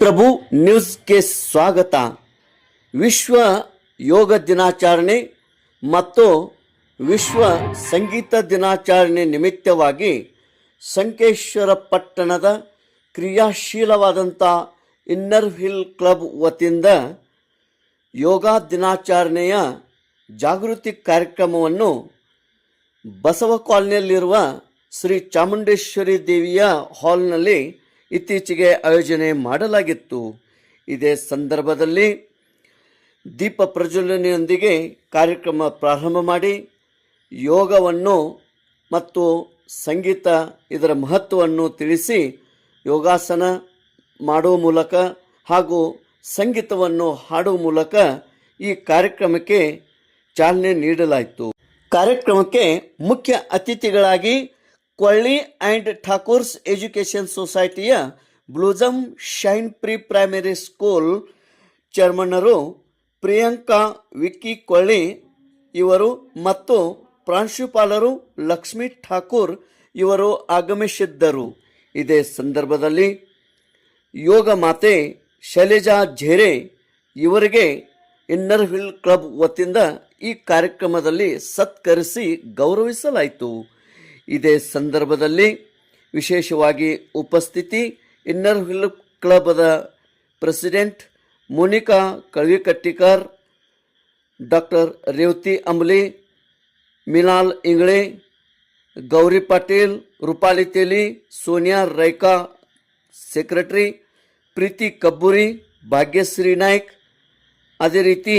ಪ್ರಭು ನ್ಯೂಸ್ಗೆ ಸ್ವಾಗತ. ವಿಶ್ವ ಯೋಗ ದಿನಾಚರಣೆ ಮತ್ತು ವಿಶ್ವ ಸಂಗೀತ ದಿನಾಚರಣೆ ನಿಮಿತ್ತವಾಗಿ ಸಂಕೇಶ್ವರ ಪಟ್ಟಣದ ಕ್ರಿಯಾಶೀಲವಾದಂಥ ಇನ್ನರ್ ಹಿಲ್ ಕ್ಲಬ್ ವತಿಯಿಂದ ಯೋಗ ದಿನಾಚರಣೆಯ ಜಾಗೃತಿ ಕಾರ್ಯಕ್ರಮವನ್ನು ಬಸವ ಕಾಲನಿಯಲ್ಲಿರುವ ಶ್ರೀ ಚಾಮುಂಡೇಶ್ವರಿ ದೇವಿಯ ಹಾಲ್ನಲ್ಲಿ ಇತ್ತೀಚೆಗೆ ಆಯೋಜನೆ ಮಾಡಲಾಗಿತ್ತು. ಇದೇ ಸಂದರ್ಭದಲ್ಲಿ ದೀಪ ಪ್ರಜ್ವಲನೆಯೊಂದಿಗೆ ಕಾರ್ಯಕ್ರಮ ಪ್ರಾರಂಭ ಮಾಡಿ ಯೋಗವನ್ನು ಮತ್ತು ಸಂಗೀತ ಇದರ ಮಹತ್ವವನ್ನು ತಿಳಿಸಿ ಯೋಗಾಸನ ಮಾಡುವ ಮೂಲಕ ಹಾಗೂ ಸಂಗೀತವನ್ನು ಹಾಡುವ ಮೂಲಕ ಈ ಕಾರ್ಯಕ್ರಮಕ್ಕೆ ಚಾಲನೆ ನೀಡಲಾಯಿತು. ಕಾರ್ಯಕ್ರಮಕ್ಕೆ ಮುಖ್ಯ ಅತಿಥಿಗಳಾಗಿ Kolli and Thakurs education ಸೊಸೈಟಿಯ Blossom Shine pre primary school ಚೇರ್ಮನ್ನರು Priyanka, Vicky Kolli ಇವರು ಮತ್ತು ಪ್ರಾಂಶುಪಾಲರು ಲಕ್ಷ್ಮೀ ಠಾಕೂರ್ ಇವರು ಆಗಮಿಸಿದ್ದರು. ಇದೇ ಸಂದರ್ಭದಲ್ಲಿ ಯೋಗ ಮಾತೆ ಶೈಲಜಾ ಝೇರೆ ಇವರಿಗೆ ಇನ್ನರ್ ಹಿಲ್ ಕ್ಲಬ್ ವತಿಯಿಂದ ಈ ಕಾರ್ಯಕ್ರಮದಲ್ಲಿ ಸತ್ಕರಿಸಿ ಗೌರವಿಸಲಾಯಿತು. ಇದೇ ಸಂದರ್ಭದಲ್ಲಿ ವಿಶೇಷವಾಗಿ ಉಪಸ್ಥಿತಿ inner hill ಕ್ಲಬ್ದ president Monika Kalvikattikar, doctor Revathi Ambli Minal Ingle, Gauri Patil, Rupali Teli, Sonia Raika, secretary Preeti Kabburi, Bhagyashree Naik. ಅದೇ ರೀತಿ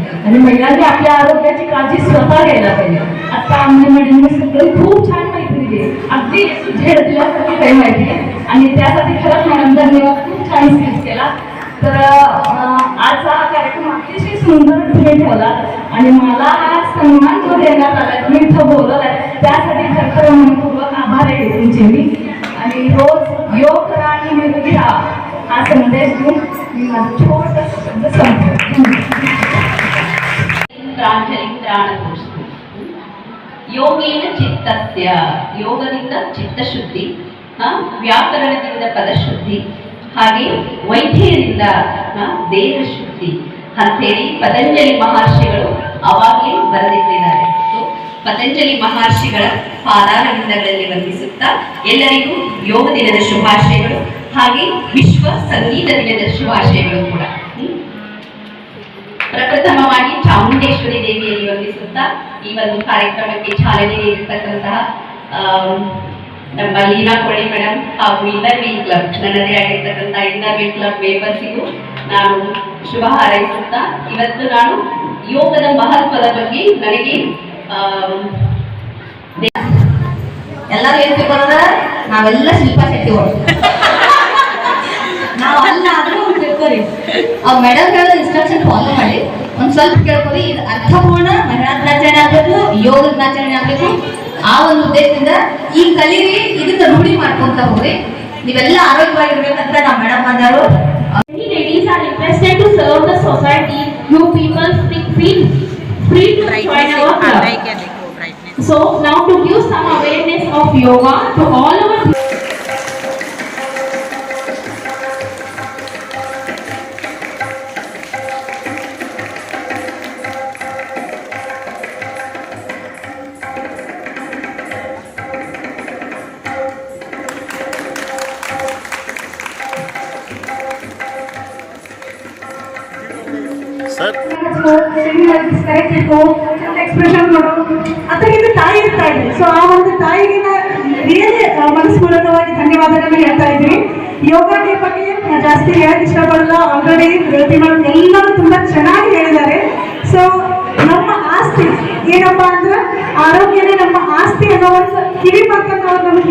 आणि महिलांनी आपल्या आरोग्याची काळजी स्वतः घ्यायला पाहिजे. आता आमच्या मॅडमने सगळी खूप छान माहिती दिली अगदी झेड काही माहिती आहे आणि त्यासाठी खरंच मॅडम धन्यवाद. खूप छान स्पीच केला. तर आजचा हा कार्यक्रम अतिशय सुंदर तुम्ही ठेवला. आणि मला हा सन्मान जो देण्यात आला तुम्ही इथं आहे त्यासाठी खरखर मनपूर्वक आभार आहे तुमचे मी आणि रोज योग करा आणि निरोगी राहा. हा संदेश देऊन मी माझं छोट ಪ್ರಾಂಜಲಿಂದ್ರಾಣಕೋಶ ಯೋಗೇನ ಚಿತ್ತಸ್ಯ. ಯೋಗದಿಂದ ಚಿತ್ತಶುದ್ಧಿ ವ್ಯಾಕರಣದಿಂದ ಪದಶುದ್ಧಿ ಹಾಗೆ ವೈದ್ಯರಿಂದ ದೇಹ ಶುದ್ಧಿ ಅಂತೇಳಿ ಪತಂಜಲಿ ಮಹರ್ಷಿಗಳು ಅವಾಗಲೇ ಬರೆದಿದ್ದಾರೆ ಪತಂಜಲಿ ಮಹರ್ಷಿಗಳ ಪಾದಾರವಿಂದಗಳಲ್ಲಿ ವಂದಿಸುತ್ತಾ ಎಲ್ಲರಿಗೂ ಯೋಗ ದಿನದ ಶುಭಾಶಯಗಳು, ಹಾಗೆ ವಿಶ್ವ ಸಂಗೀತ ದಿನದ ಶುಭಾಶಯಗಳು ಕೂಡ? ಪ್ರಪ್ರಥಮವಾಗಿ ಚಾಮುಂಡೇಶ್ವರಿ ದೇವಿಯಲ್ಲಿ ವಂದಿಸುತ್ತಾ ಈ ಒಂದು ಕಾರ್ಯಕ್ರಮಕ್ಕೆ ಚಾಲನೆ ನೀಡಿರ್ತಕ್ಕಂತಹ ನಮ್ಮ ಲೀನಾ ಕೊಳ್ಳಿ ಮೇಡಮ್ ಹಾಗೂ ಇನ್ನರ್ ವಿ ಕ್ಲಬ್ ನನ್ನದೇ ಆಗಿರ್ತಕ್ಕಂಥ ಇನ್ನರ್ ವಿ ಕ್ಲಬ್ ಮೆಂಬರ್ಸಿಗೂ ನಾನು ಶುಭ ಹಾರೈಸುತ್ತಾ, ಇವತ್ತು ನಾನು ಯೋಗದ ಮಹತ್ವದ ಬಗ್ಗೆ ನನಗೆ ಎಲ್ಲರೂ ಏನ್ ತಿಳ್ಕೊಳ್ಳೋದ ನಾವೆಲ್ಲ ಶಿಲ್ಪ ಶೆಟ್ಟಿ ನಾವು ತಿಳ್ಕೊರಿ ಆ ಮೇಡಮ್ ಹೇಳೋ ಇನ್ಸ್ಟ್ರಕ್ಷನ್ ಫಾಲೋ ಮಾಡಿ. ಒಂದ್ ಸ್ವಲ್ಪ ಕೇಳ್ಕೊಳ್ಳಿ ಇದು ಅರ್ಥಪೂರ್ಣ ದಿನಾಚರಣೆ ಆಗ್ಬೇಕು ಯೋಗ ದಿನಾಚರಣೆ ಆಗ್ಬೇಕು. ಆ ಒಂದು ಉದ್ದೇಶದಿಂದ ಈ ಕಲೀರಿ ಇದನ್ನ ರೂಢಿ ಮಾಡ್ಕೊಂತ ಹೋಗ್ರಿ. ನೀವೆಲ್ಲ ಆರೋಗ್ಯವಾಗಿರ್ಬೇಕಂತ ನಮ್ಮ ಮೇಡಮ್ ಬಂದರು ladies are interested to serve the society. You people feel feel free to join our club. So now to give some awareness of yoga to all our correct ಇಟ್ಕೋ ಎಕ್ಸ್ಪ್ರೆಷನ್ ಮಾಡು ಅಂತ ಇದು ತಾಯಿ ಇರ್ತಾಳೆ ಸೊ ಆ ಒಂದು ತಾಯಿಗೆ ರಿಯಲಿ ಮನಸ್ಪೂರ್ವಕವಾಗಿ ಧನ್ಯವಾದಗಳನ್ನು ಹೇಳ್ತಾ ಇದ್ವಿ ಯೋಗ ಡೇ ಬಗ್ಗೆ ಜಾಸ್ತಿ ಹೇಳಕ್ ಇಷ್ಟಪಡಲ್ಲ. ಆಲ್ರೆಡಿ ಗೆಳತಿ ಮೇಡಮ್ ಎಲ್ಲರೂ ತುಂಬಾ ಚೆನ್ನಾಗಿ ಹೇಳಿದ್ದಾರೆ. ಸೊ ನಮ್ಮ ಆಸ್ತಿ ಏನಪ್ಪಾ ಅಂದ್ರೆ ಆರೋಗ್ಯನೇ ನಮ್ಮ ಆಸ್ತಿ ಅನ್ನೋ ಒಂದು ಕಿವಿ ಮಾತನ್ನ ಅವ್ರು ನಮ್ಗೆ